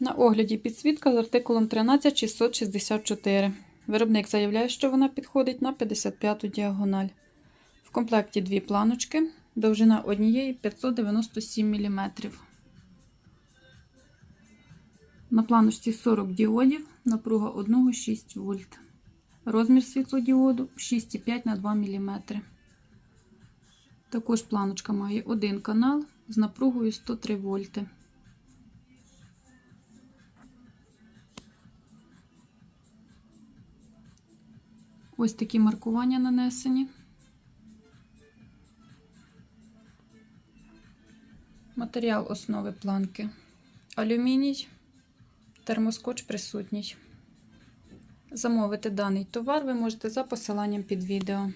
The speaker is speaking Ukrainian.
На огляді підсвітка з артикулом 13664. Виробник заявляє, що вона підходить на 55-ту діагональ. В комплекті дві планочки, довжина однієї 597 мм. На планочці 40 діодів, напруга 1 6 вольт. Розмір світлодіоду 6,5 на 2 мм. Також планочка має один канал з напругою 103 вольти. Ось такі маркування нанесені. Матеріал основи планки. Алюміній, термоскоч присутній. Замовити даний товар ви можете за посиланням під відео.